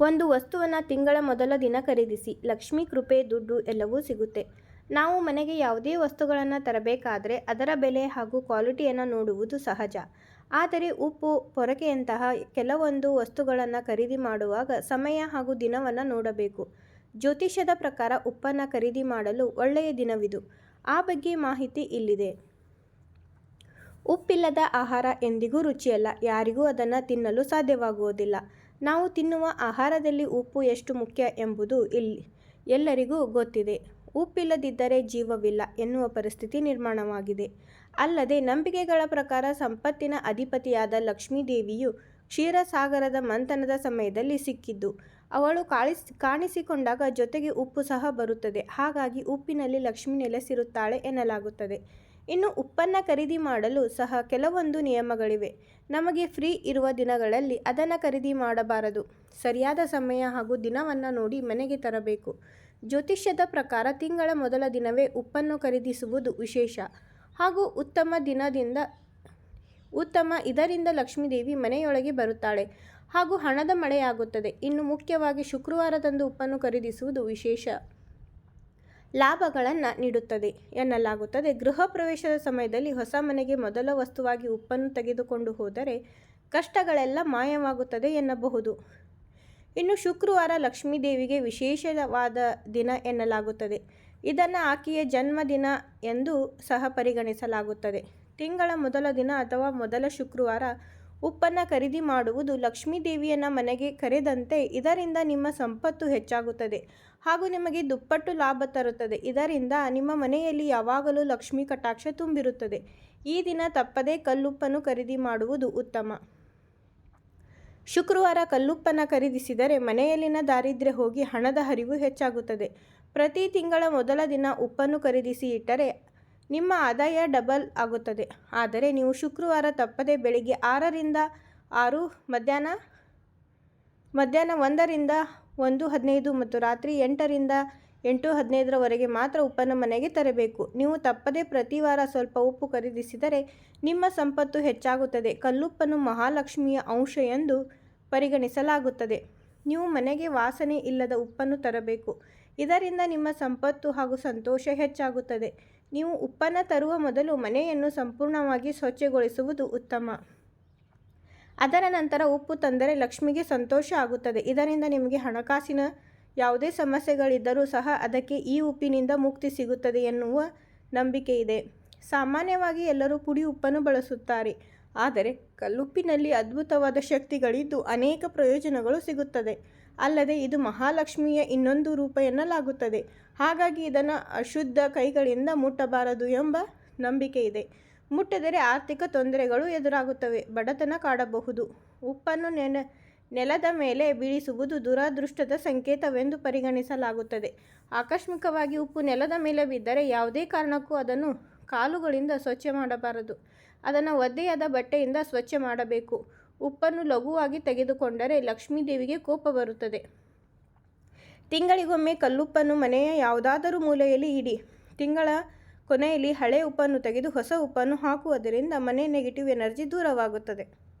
ಒಂದು ವಸ್ತುವನ್ನು ತಿಂಗಳ ಮೊದಲ ದಿನ ಖರೀದಿಸಿ, ಲಕ್ಷ್ಮಿ ಕೃಪೆ, ದುಡ್ಡು ಎಲ್ಲವೂ ಸಿಗುತ್ತೆ. ನಾವು ಮನೆಗೆ ಯಾವುದೇ ವಸ್ತುಗಳನ್ನು ತರಬೇಕಾದರೆ ಅದರ ಬೆಲೆ ಹಾಗೂ ಕ್ವಾಲಿಟಿಯನ್ನು ನೋಡುವುದು ಸಹಜ. ಆದರೆ ಉಪ್ಪು, ಪೊರಕೆಯಂತಹ ಕೆಲವೊಂದು ವಸ್ತುಗಳನ್ನು ಖರೀದಿ ಮಾಡುವಾಗ ಸಮಯ ಹಾಗೂ ದಿನವನ್ನು ನೋಡಬೇಕು. ಜ್ಯೋತಿಷ್ಯದ ಪ್ರಕಾರ ಉಪ್ಪನ್ನು ಖರೀದಿ ಮಾಡಲು ಒಳ್ಳೆಯ ದಿನವಿದು. ಆ ಬಗ್ಗೆ ಮಾಹಿತಿ ಇಲ್ಲಿದೆ. ಉಪ್ಪಿಲ್ಲದ ಆಹಾರ ಎಂದಿಗೂ ರುಚಿಯಲ್ಲ. ಯಾರಿಗೂ ಅದನ್ನು ತಿನ್ನಲು ಸಾಧ್ಯವಾಗುವುದಿಲ್ಲ. ನಾವು ತಿನ್ನುವ ಆಹಾರದಲ್ಲಿ ಉಪ್ಪು ಎಷ್ಟು ಮುಖ್ಯ ಎಂಬುದು ಇಲ್ಲಿ ಎಲ್ಲರಿಗೂ ಗೊತ್ತಿದೆ. ಉಪ್ಪಿಲ್ಲದಿದ್ದರೆ ಜೀವವಿಲ್ಲ ಎನ್ನುವ ಪರಿಸ್ಥಿತಿ ನಿರ್ಮಾಣವಾಗಿದೆ. ಅಲ್ಲದೆ ನಂಬಿಕೆಗಳ ಪ್ರಕಾರ ಸಂಪತ್ತಿನ ಅಧಿಪತಿಯಾದ ಲಕ್ಷ್ಮೀದೇವಿಯು ಕ್ಷೀರಸಾಗರದ ಮಂಥನದ ಸಮಯದಲ್ಲಿ ಸಿಕ್ಕಿದ್ದು, ಅವಳು ಕಾಣಿಸ್ ಕಾಣಿಸಿಕೊಂಡಾಗ ಜೊತೆಗೆ ಉಪ್ಪು ಸಹ ಬರುತ್ತದೆ. ಹಾಗಾಗಿ ಉಪ್ಪಿನಲ್ಲಿ ಲಕ್ಷ್ಮಿ ನೆಲೆಸಿರುತ್ತಾಳೆ ಎನ್ನಲಾಗುತ್ತದೆ. ಇನ್ನು ಉಪ್ಪನ್ನು ಖರೀದಿ ಮಾಡಲು ಸಹ ಕೆಲವೊಂದು ನಿಯಮಗಳಿವೆ. ನಮಗೆ ಫ್ರೀ ಇರುವ ದಿನಗಳಲ್ಲಿ ಅದನ್ನು ಖರೀದಿ ಮಾಡಬಾರದು. ಸರಿಯಾದ ಸಮಯ ಹಾಗೂ ದಿನವನ್ನು ನೋಡಿ ಮನೆಗೆ ತರಬೇಕು. ಜ್ಯೋತಿಷ್ಯದ ಪ್ರಕಾರ ತಿಂಗಳ ಮೊದಲ ದಿನವೇ ಉಪ್ಪನ್ನು ಖರೀದಿಸುವುದು ವಿಶೇಷ. ಹಾಗೂ ಉತ್ತಮ ದಿನದಿಂದ, ಉತ್ತಮ ಇದರಿಂದ ಲಕ್ಷ್ಮೀದೇವಿ ಮನೆಯೊಳಗೆ ಬರುತ್ತಾಳೆ. ಹಾಗೂ ಹಣದ ಮಳೆಯಾಗುತ್ತದೆ. ಇನ್ನು ಮುಖ್ಯವಾಗಿ ಶುಕ್ರವಾರದಂದು ಉಪ್ಪನ್ನು ಖರೀದಿಸುವುದು ವಿಶೇಷ. ಲಾಭಗಳನ್ನು ನೀಡುತ್ತದೆ ಎನ್ನಲಾಗುತ್ತದೆ. ಗೃಹ ಪ್ರವೇಶದ ಸಮಯದಲ್ಲಿ ಹೊಸ ಮನೆಗೆ ಮೊದಲ ವಸ್ತುವಾಗಿ ಉಪ್ಪನ್ನು ತೆಗೆದುಕೊಂಡು ಹೋದರೆ ಕಷ್ಟಗಳೆಲ್ಲ ಮಾಯವಾಗುತ್ತದೆ ಎನ್ನಬಹುದು. ಇನ್ನು ಶುಕ್ರವಾರ ಲಕ್ಷ್ಮೀದೇವಿಗೆ ವಿಶೇಷವಾದ ದಿನ ಎನ್ನಲಾಗುತ್ತದೆ. ಇದನ್ನು ಆಕೆಯ ಜನ್ಮದಿನ ಎಂದು ಸಹ ಪರಿಗಣಿಸಲಾಗುತ್ತದೆ. ತಿಂಗಳ ಮೊದಲ ದಿನ ಅಥವಾ ಮೊದಲ ಶುಕ್ರವಾರ ಉಪ್ಪನ್ನು ಖರೀದಿ ಮಾಡುವುದು ಲಕ್ಷ್ಮೀ ದೇವಿಯನ್ನು ಮನೆಗೆ ಕರೆದಂತೆ ಇದರಿಂದ ನಿಮ್ಮ ಸಂಪತ್ತು ಹೆಚ್ಚಾಗುತ್ತದೆ ಹಾಗೂ ನಿಮಗೆ ದುಪ್ಪಟ್ಟು ಲಾಭ ತರುತ್ತದೆ. ಇದರಿಂದ ನಿಮ್ಮ ಮನೆಯಲ್ಲಿ ಯಾವಾಗಲೂ ಲಕ್ಷ್ಮೀ ಕಟಾಕ್ಷ ತುಂಬಿರುತ್ತದೆ. ಈ ದಿನ ತಪ್ಪದೇ ಕಲ್ಲುಪ್ಪನ್ನು ಖರೀದಿ ಮಾಡುವುದು ಉತ್ತಮ. ಶುಕ್ರವಾರ ಕಲ್ಲುಪ್ಪನ್ನು ಖರೀದಿಸಿದರೆ ಮನೆಯಲ್ಲಿನ ದಾರಿದ್ರ್ಯ ಹೋಗಿ ಹಣದ ಹರಿವು ಹೆಚ್ಚಾಗುತ್ತದೆ. ಪ್ರತಿ ತಿಂಗಳ ಮೊದಲ ದಿನ ಉಪ್ಪನ್ನು ಖರೀದಿಸಿ ಇಟ್ಟರೆ ನಿಮ್ಮ ಆದಾಯ ಡಬಲ್ ಆಗುತ್ತದೆ. ಆದರೆ ನೀವು ಶುಕ್ರವಾರ ತಪ್ಪದೆ ಬೆಳಿಗ್ಗೆ ಆರರಿಂದ ಆರು, ಮಧ್ಯಾಹ್ನ ಮಧ್ಯಾಹ್ನ ಒಂದರಿಂದ ಒಂದು ಹದಿನೈದು ಮತ್ತು ರಾತ್ರಿ ಎಂಟರಿಂದ ಎಂಟು ಹದಿನೈದರವರೆಗೆ ಮಾತ್ರ ಉಪ್ಪನ್ನು ಮನೆಗೆ ತರಬೇಕು. ನೀವು ತಪ್ಪದೆ ಪ್ರತಿ ವಾರ ಸ್ವಲ್ಪ ಉಪ್ಪು ಖರೀದಿಸಿದರೆ ನಿಮ್ಮ ಸಂಪತ್ತು ಹೆಚ್ಚಾಗುತ್ತದೆ. ಕಲ್ಲುಪ್ಪನ್ನು ಮಹಾಲಕ್ಷ್ಮಿಯ ಅಂಶ ಎಂದು ಪರಿಗಣಿಸಲಾಗುತ್ತದೆ. ನೀವು ಮನೆಗೆ ವಾಸನೆ ಇಲ್ಲದ ಉಪ್ಪನ್ನು ತರಬೇಕು. ಇದರಿಂದ ನಿಮ್ಮ ಸಂಪತ್ತು ಹಾಗೂ ಸಂತೋಷ ಹೆಚ್ಚಾಗುತ್ತದೆ. ನೀವು ಉಪ್ಪನ್ನು ತರುವ ಮೊದಲು ಮನೆಯನ್ನು ಸಂಪೂರ್ಣವಾಗಿ ಸ್ವಚ್ಛಗೊಳಿಸುವುದು ಉತ್ತಮ. ಅದರ ನಂತರ ಉಪ್ಪು ತಂದರೆ ಲಕ್ಷ್ಮಿಗೆ ಸಂತೋಷ ಆಗುತ್ತದೆ. ಇದರಿಂದ ನಿಮಗೆ ಹಣಕಾಸಿನ ಯಾವುದೇ ಸಮಸ್ಯೆಗಳಿದ್ದರೂ ಸಹ ಅದಕ್ಕೆ ಈ ಉಪ್ಪಿನಿಂದ ಮುಕ್ತಿ ಸಿಗುತ್ತದೆ ಎನ್ನುವ ನಂಬಿಕೆ ಇದೆ. ಸಾಮಾನ್ಯವಾಗಿ ಎಲ್ಲರೂ ಪುಡಿ ಉಪ್ಪನ್ನು ಬಳಸುತ್ತಾರೆ. ಆದರೆ ಕಲ್ಲುಪ್ಪಿನಲ್ಲಿ ಅದ್ಭುತವಾದ ಶಕ್ತಿಗಳಿದ್ದು ಅನೇಕ ಪ್ರಯೋಜನಗಳು ಸಿಗುತ್ತದೆ. ಅಲ್ಲದೆ ಇದು ಮಹಾಲಕ್ಷ್ಮಿಯ ಇನ್ನೊಂದು ರೂಪ ಎನ್ನಲಾಗುತ್ತದೆ. ಹಾಗಾಗಿ ಇದನ್ನು ಅಶುದ್ಧ ಕೈಗಳಿಂದ ಮುಟ್ಟಬಾರದು ಎಂಬ ನಂಬಿಕೆ ಇದೆ. ಮುಟ್ಟಿದರೆ ಆರ್ಥಿಕ ತೊಂದರೆಗಳು ಎದುರಾಗುತ್ತವೆ. ಬಡತನ ಕಾಡಬಹುದು. ಉಪ್ಪನ್ನು ನೆನ, ನೆಲದ ಮೇಲೆ ಬೀಳಿಸುವುದು ದುರಾದೃಷ್ಟದ ಸಂಕೇತವೆಂದು ಪರಿಗಣಿಸಲಾಗುತ್ತದೆ. ಆಕಸ್ಮಿಕವಾಗಿ ಉಪ್ಪು ನೆಲದ ಮೇಲೆ ಬಿದ್ದರೆ ಯಾವುದೇ ಕಾರಣಕ್ಕೂ ಅದನ್ನು ಕಾಲುಗಳಿಂದ ಸ್ವಚ್ಛ ಮಾಡಬಾರದು. ಅದನ್ನು ಒದ್ದೆಯಾದ ಬಟ್ಟೆಯಿಂದ ಸ್ವಚ್ಛ ಮಾಡಬೇಕು. ಉಪ್ಪನ್ನು ಲಘುವಾಗಿ ತೆಗೆದುಕೊಂಡರೆ ಲಕ್ಷ್ಮೀದೇವಿಗೆ ಕೋಪ ಬರುತ್ತದೆ. ತಿಂಗಳಿಗೊಮ್ಮೆ ಕಲ್ಲುಪ್ಪನ್ನು ಮನೆಯ ಯಾವುದಾದರೂ ಮೂಲೆಯಲ್ಲಿ ಇಡಿ. ತಿಂಗಳ ಕೊನೆಯಲ್ಲಿ ಹಳೆ ಉಪ್ಪನ್ನು ತೆಗೆದು ಹೊಸ ಉಪ್ಪನ್ನು ಹಾಕುವುದರಿಂದ ಮನೆ ನೆಗೆಟಿವ್ ಎನರ್ಜಿ ದೂರವಾಗುತ್ತದೆ.